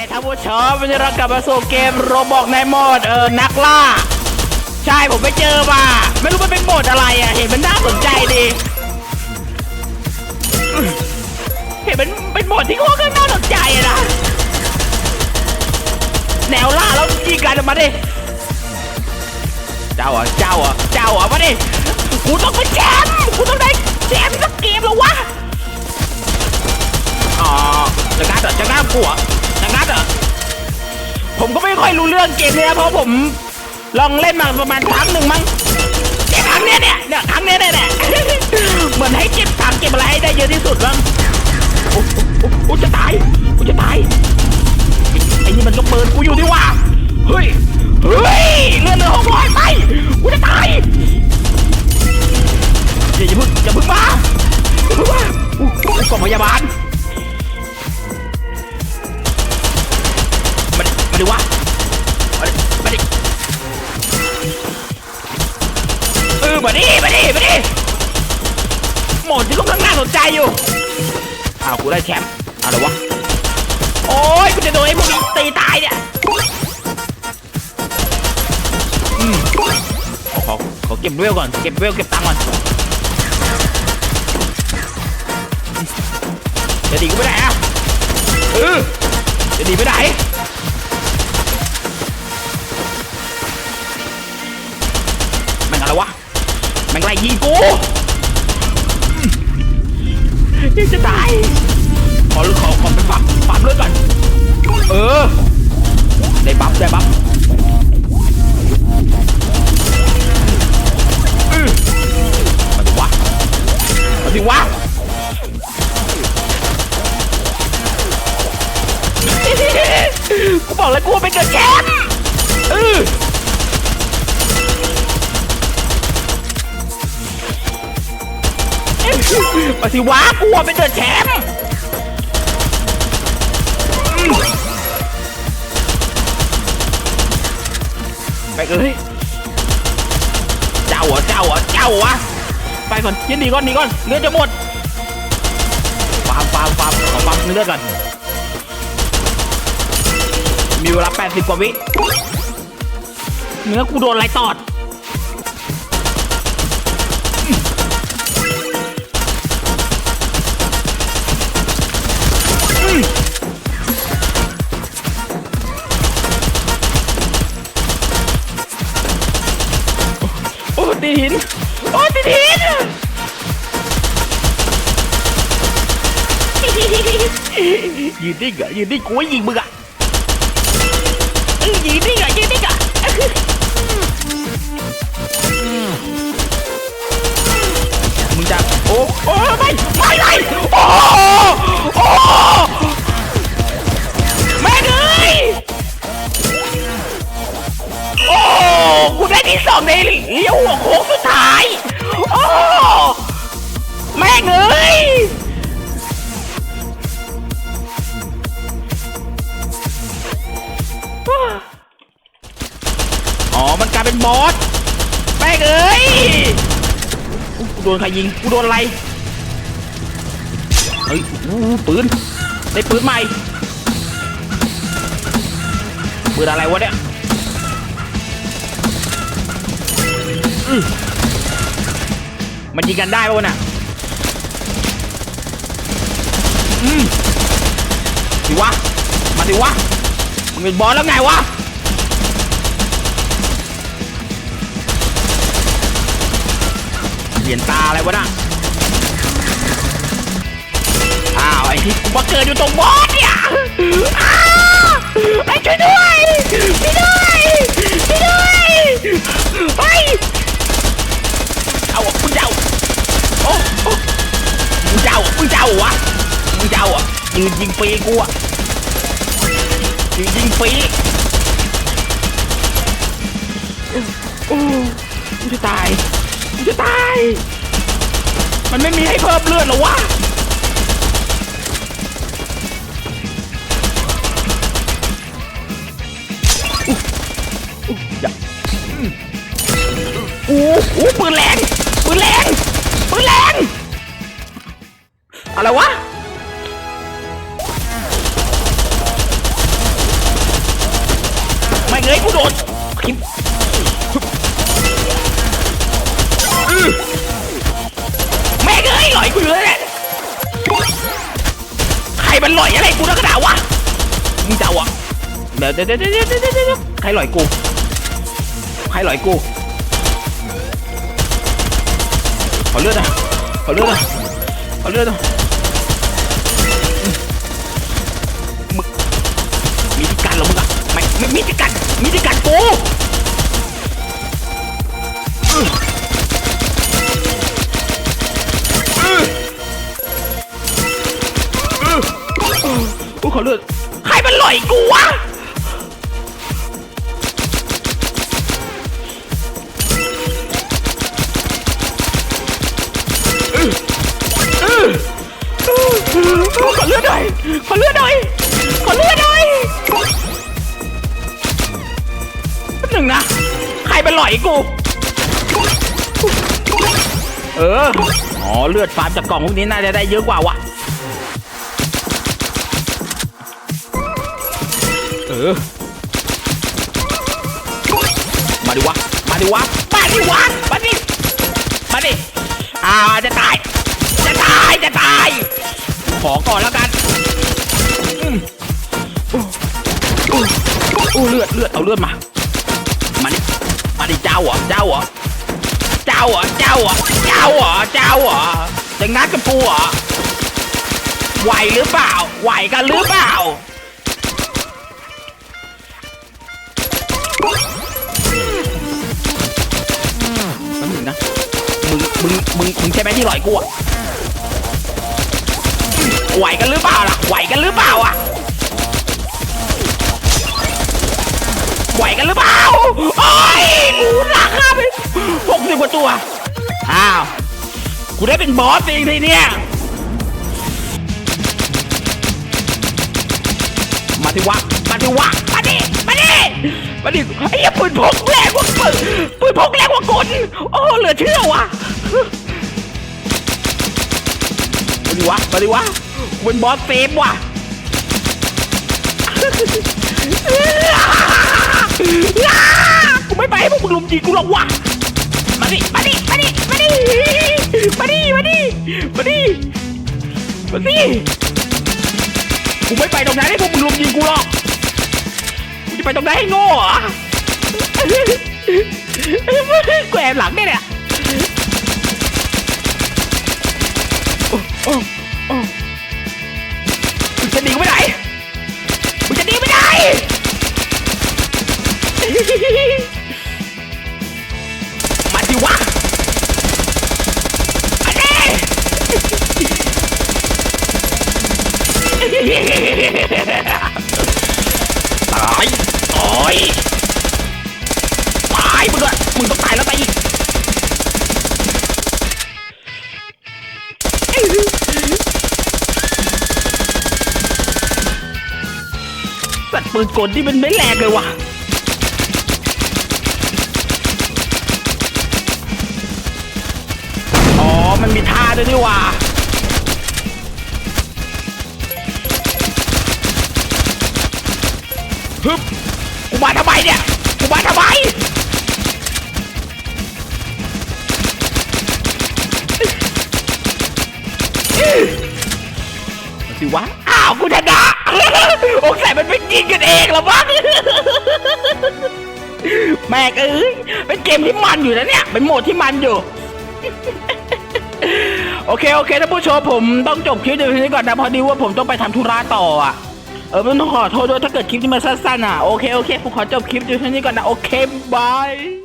ท่านผู้ชมวันนี้เรากลับมาสู่เกมโรบอกในโหมดเออนักล่า ใช่ผมไปเจอมา ไม่รู้มันเป็นโหมดอะไรอะ เห็นมันน่าสนใจดี เห็นมันเป็นโหมดที่โคตรน่าสนใจนะ แนวล่าแล้วยิงกันออกมาดิ เจ้าอะเจ้าอะเจ้าอะมาดิกูต้องเป็นแชมป์กูต้องได้แชมป์สักเกมแล้ววะ อ๋อจะงัดเหรอจะงัดกูเหรอจะงัดเหรอผมก็ไม่ค่อยรู้เรื่องเกมเนี้นะเพราะผมลองเล่นมาประมาณครั้งหนึ่งมั้งเกมครั้งเนี้ยเนี่ยเนี่ยครั้งเนี้ยเนี่ยเนี่ยเหมือนให้เก็บถังเก็บอะไรให้ได้เยอะที่สุดมั้งโอ้โอ้โอ้โอ้จะตายกูจะตายไอ้นี่มันก็เปิดกูอยู่ดีว่าเฮ้ยเฮ้ยเลื่อนเรือหกร้อยไปกูจะตายอย่าอย่าพึ่งอย่าพึ่งมาอย่าพึ่งมาอู้กล่องพยาบาล สนใจอยู่อ้าวกูได้แชมป์อะไรวะโอ้ยกูจะโดนไอ้พวกนี้ตีตายเนี่ยอืมขอขอขอเก็บเวลก่อนเก็บเวลเก็บตังค์ก่อนจะดีกูไปไหนอะเออจะดีไปไหนแม่งอะไรวะแม่งไล่ยิงกู จะตายขอขอขอไปปั๊มปั๊มเลือดก่อน มาสิวะกูอะเป็นเดอะแชมป์อืมไปเลยเจ้าเหรอเจ้าเหรอเจ้าเหรอไปก่อนยันหนีก่อนหนีก่อนเลือดจะหมดฟาร์มฟาร์มฟาร์มขอฟาร์มเลือดก่อนมีเวลา80 กว่าวิเนื้อกูโดนไรตอด ยืนนิ่งอะยืนนิ่ายเป็นบอสแม่งเอ้ยกูโดนใครยิงกูโดนอะไรเฮ้ยปืนได้ปืนใหม่ปืนอะไรวะเนี่ยมันยิงกันได้ป่ะวะน่ะอืมสิวะ มาสิวะ มึงเป็นบอสแล้วไงวะ ลี่ยนตาอะไรวะน่ะอ้าวไอ้ที่กูมาเกิดอยู่ตรงบอสเนี่ยอ้าวไอ้ช่วยด้วยช่วยด้วยช่วยด้วยไปเอาอะมึงเจ้าโอ้โอ้มึงเจ้ามึงเจ้าวะมึงเจ้าอะยืนยิงฟรีกูอะยืนยิงฟรีโอ้จะตาย จะตาย มันไม่มีให้เพิ่มเลือดหรอวะ อย่าโอ้โหปืนแรงปืนแรงปืนแรงอะไรวะไม่เงยกูโดน เอ้ยหลอยกูอยู่แล้วเนี่ยใครมันหลอยอะไรกูนักกระดาวะมึงจะเอาอะเดี๋ยวเดี๋ยวเดี๋ยวเดี๋ยวเดี๋ยวใครหลอยกู ใครหลอยกู ขอเลือดนะขอเลือดนะขอเลือดนะมึงมีที่กันหรอมึงอะไม่ไม่มีกันมีที่ อยกูวะขอเลือดหน่อย ขอเลือดหน่อย ขอเลือดหน่อยแป๊บหนึ่งนะ ใครเป็นหล่อยกู เออ อ๋อ เลือดฟาร์มจากกล่องพวกนี้น่าจะได้เยอะกว่าวะ ออมาดิวะ มาดิวะ มาดิวะ มาดิ มาดิอ่าจะตาย จะตาย จะตาย ขอก่อนแล้วกันอืมอู้อู้เลือดเลือดเอาเลือดมา มาดิ มาดิเจ้าเหรอเจ้าเหรอเจ้าเหรอเจ้าเหรอเจ้าเหรอเจ้าเหรอจะงัดกับกูเหรอไหวหรือเปล่า ไหวกันหรือเปล่า มึงมึงใช่ไหมที่หลอยกูอะไหวกันหรือเปล่าล่ะ ไหวกันหรือเปล่าอะไหวกันหรือเปล่า โอ้ยกูหนักครับหกสิบกว่าตัว อ้าว กูได้เป็นบอสเองทีเนี่ยมาดิวะ มาดิวะ มาดิ มาดิ มาดิไอ้เหี้ยปืนพกแรงกว่าปืนปืนพกแรงกว่ากลโอ้เหลือเชื่อว่ะมาดิวะมาดิวะกูเป็นบอสเฟมว่ะกูไม่ไปให้พวกมึงลุมจีกูหรอกว่ะมาดิมาดิมาดิมาดิมาดิมาดิมาดิมาดิกูไม่ไปตรงนั้นให้พวกมึงลุมยิงกูหรอก จะไปตรงนั้นให้โง่เหรอกูแอบหลังเนี่ยเนี่ยโอ้โอ้โอ้มึงจะหนีกูไปไหนมึงจะหนีไปไหนมาดิวะมาดิต อยตายมึงอะมึงต้องตายแล้วตายอีกสัตว์ปืนกลที่มันไม่แรงเลยว่ะอ๋อ มันมีท่าด้วยนี่ว่ะฮึบ กูมาทำไมเนี่ยกูมาทำไมมาสิวะอ้าวกูชนะโอ้ใส่มันเป็นยิงกันเองหรอวะแม่เอ้ยเป็นเกมที่มันอยู่นะเนี่ยเป็นโหมดที่มันอยู่โอเคโอเคท่านผู้ชมผมต้องจบคลิปเดี๋ยวนี้ก่อนนะพอดีว่าผมต้องไปทำธุระต่ออะ เออไม่ต้องขอโทษด้วยถ้าเกิดคลิปที่มันสั้นๆอะ โอเค โอเคผมขอจบคลิปดูที่นี้ก่อนนะ โอเคบาย